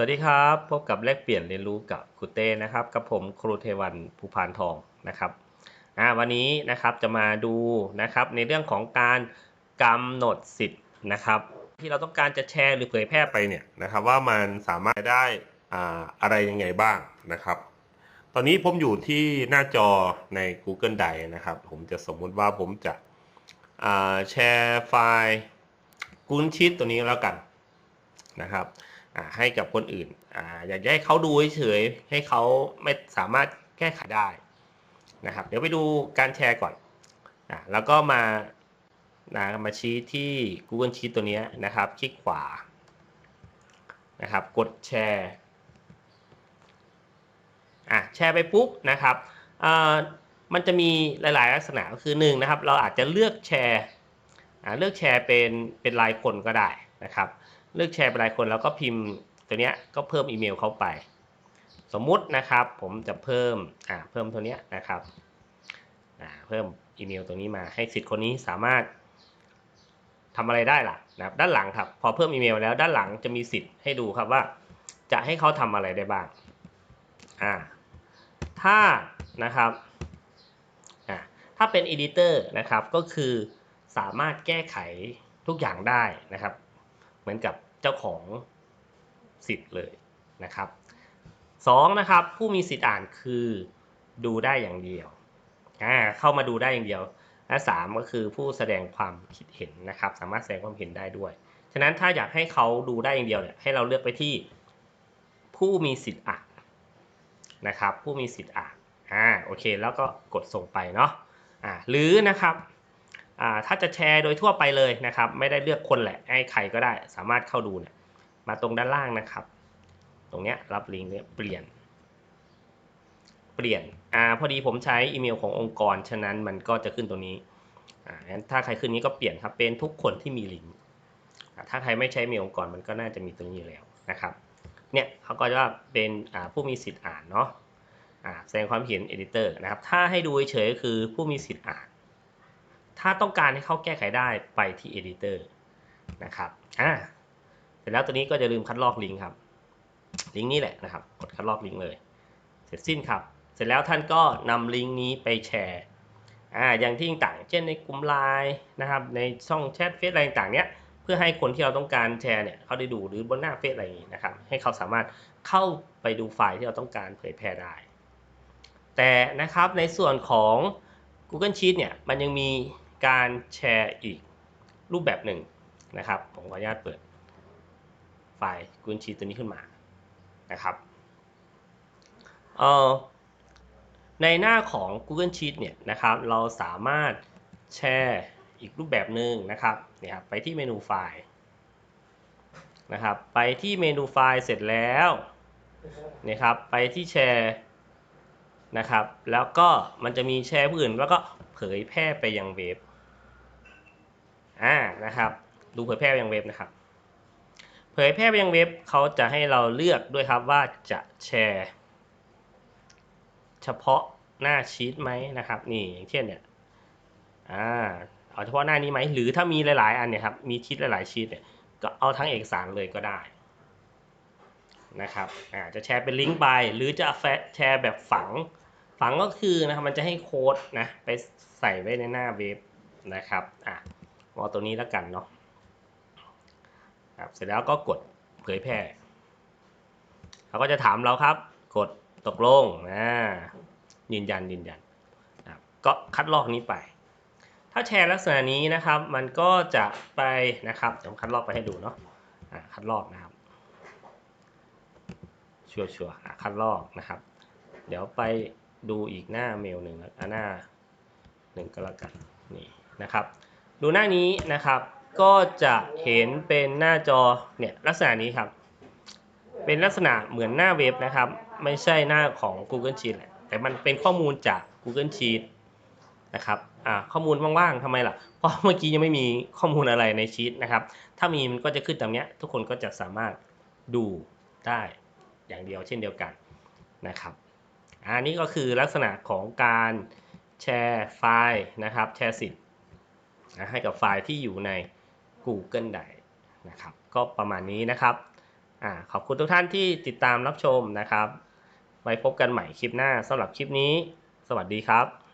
สวัสดีครับ พบกับแลกเปลี่ยนเรียนรู้กับครูเต้นะครับ กับผมครูเทวันภูพานทองนะครับวันนี้นะครับจะมาดูนะครับในเรื่องของการกำหนดสิทธิ์นะครับ ที่เราต้องการจะแชร์หรือเผยแพร่ไปเนี่ยนะครับ ว่ามันสามารถได้อ่าอะไรยังไงบ้างนะครับ ตอนนี้ผมอยู่ที่หน้าจอใน Google Drive นะครับ ผมจะสมมุติว่าผมจะแชร์ไฟล์กุนชิตตัวนี้แล้วกัน นะครับให้กับคนอื่นออยากให้เขาดูเฉยให้เขาไม่สามารถแก้ไขได้นะครับ เดี๋ยวไปดูการแชร์ก่อนอแล้วก็มานะมาชี้ที่ Google Sheet ตัวนี้นะครับ คลิกขวานะครับ กดแชร์อะแชร์ไปปุ๊บนะครับมันจะมีหลาย ๆ ลักษณะก็คือหนึ่งนะครับ เราอาจจะเลือกแชร์เลือกแชร์เป็นเป็นรายคนก็ได้นะครับเลือกแชร์เป็นรายคนแล้วก็พิมพ์ตัวเนี้ยก็เพิ่มอีเมลเข้าไป สมมุตินะครับผมจะเพิ่มอ่าเพิ่มตัวเนี้ยนะครับอ่าเพิ่มอีเมลตัวนี้มาให้สิทธิ์คนนี้สามารถทำอะไรได้ล่ะนะครับด้านหลังครับ พอเพิ่มอีเมลแล้วด้านหลังจะมีสิทธิ์ให้ดูครับว่า จะให้เขาทำอะไรได้บ้างอ่าถ้านะครับอ่าถ้าเป็น Editor นะครับก็คือสามารถแก้ไขทุกอย่างได้นะครับ มือนกับเจ้าของสิทธิ์เลยนะครับสองนะครับผู้มีสิทธิ์อ่านคือดูได้อย่างเดียวอ่าเข้ามาดูได้อย่างเดียว และสามก็คือผู้แสดงความคิดเห็นนะครับ สามารถแสดงความเห็นได้ด้วย ฉะนั้นถ้าอยากให้เขาดูได้อย่างเดียวเนี่ยให้เราเลือกไปที่ผู้มีสิทธิ์อ่านนะครับ ผู้มีสิทธิ์อ่านอ่าโอเค แล้วก็กดส่งไปเนาะอ่าหรือนะครับ ถ้าจะแชร์โดยทั่วไปเลยนะครับ ไม่ได้เลือกคนแหละให้ใครก็ได้ สามารถเข้าดูเนี่ยมาตรงด้านล่างนะครับ ตรงเนี้ยรับลิงก์เนี่ยเปลี่ยน เปลี่ยนอ่าพอดีผมใช้อีเมลขององค์กร ฉะนั้นมันก็จะขึ้นตรงนี้อ่างั้นถ้าใครขึ้นนี้ก็เปลี่ยนครับเป็นทุกคนที่มีลิงก์ถ้าใครไม่ใช้อีเมลองค์กรมันก็น่าจะมีตรงนี้อยู่แล้วนะครับเนี่ยเขาก็จะเป็นอ่าผู้มีสิทธิ์อ่านเนาะอ่าแสดงความเห็น editor นะครับ ถ้าให้ดูเฉยๆก็คือผู้มีสิทธิ์อ่าน ถ้าต้องการให้เขาแก้ไขได้ไปที่ editor นะครับอ่าเสร็จแล้วตัวนี้ก็จะลืมคัดลอกลิงก์ครับ ลิงก์นี้แหละนะครับ กดคัดลอกลิงก์เลย เสร็จสิ้นครับ เสร็จแล้วท่านก็นำลิงก์นี้ไปแชร์อ่าอย่างที่ต่างเช่นในกลุ่มไลน์นะครับ ในช่องแชทเฟซอะไรต่างเนี้ยเพื่อให้คนที่เราต้องการแชร์เนี่ยเขาได้ดูหรือบนหน้าเฟซอะไรอย่างนี้นะครับ ให้เขาสามารถเข้าไปดูไฟล์ที่เราต้องการเผยแพร่ได้ แต่นะครับในส่วนของ Google Sheet เนี่ยมันยังมี การแชร์อีกรูปแบบหนึ่งนะครับ ผมขออนุญาตเปิดไฟล์ Google Sheet ตัวนี้ขึ้นมานะครับเอ่อในหน้าของ Google Sheet เนี่ยนะครับ เราสามารถแชร์อีกรูปแบบหนึ่งนะครับเนี่ยครับไปที่เมนูไฟล์นะครับ ไปที่เมนูไฟล์เสร็จแล้วเนี่ยครับ ไปที่แชร์นะครับ แล้วก็มันจะมีแชร์ผู้อื่น แล้วก็เผยแพร่ไปยังเว็บ อ่านะครับดูเผยแพร่ไปยังเว็บนะครับเผยแพร่ไปยังเว็บเขาจะให้เราเลือกด้วยครับว่าจะแชร์ เฉพาะหน้าชีตไหมนะครับนี่อย่างเช่นเนี่ยอ่าเอาเฉพาะหน้านี้ไหมหรือถ้ามีหลาย ๆ อันเนี่ยครับมีชีตหลาย ๆชีตเนี่ยก็เอาทั้งเอกสารเลยก็ได้นะครับอ่าจะแชร์เป็นลิงก์ไปหรือจะแชร์แบบฝัง ฝังก็คือนะครับมันจะให้โค้ดนะไปใส่ไว้ในหน้าเว็บนะครับอะ เอาตัวนี้แล้วกันเนาะครับเสร็จแล้วก็กดเผยแพร่เขาก็จะถามเราครับ กดตกลงอ่ายืนยันยืนยันครับก็คัดลอกนี้ไป ถ้าแชร์ลักษณะนี้นะครับ มันก็จะไปนะครับเดี๋ยวผมคัดลอกไปให้ดูเนาะอ่าคัดลอกนะครับ ชัวร์ชัวร์คัดลอกนะครับ เดี๋ยวไปดูอีกหน้าเมลหนึ่งแล้วอะหน้าหนึ่งก็แล้วกันนี่นะครับ ดูหน้านี้นะครับ ก็จะเห็นเป็นหน้าจอเนี่ยลักษณะนี้ครับ เป็นลักษณะเหมือนหน้าเว็บนะครับ ไม่ใช่หน้าของ Google Sheet แหละแต่มันเป็นข้อมูลจาก Google Sheet นะครับอ่าข้อมูลว่างๆทำไมล่ะ เพราะเมื่อกี้ยังไม่มีข้อมูลอะไรในชีตนะครับ ถ้ามีมันก็จะขึ้นตามนี้ทุกคนก็จะสามารถดูได้อย่างเดียวเช่นเดียวกันนะครับอันนี้ก็คือลักษณะของการแชร์ไฟล์นะครับ แชร์สิทธิ์ นะให้กับไฟล์ที่อยู่ใน Google Drive นะครับก็ประมาณนี้นะครับอขอบคุณทุกท่านที่ติดตามรับชมนะครับ ไว้พบกันใหม่คลิปหน้าสำหรับคลิปนี้ สวัสดีครับ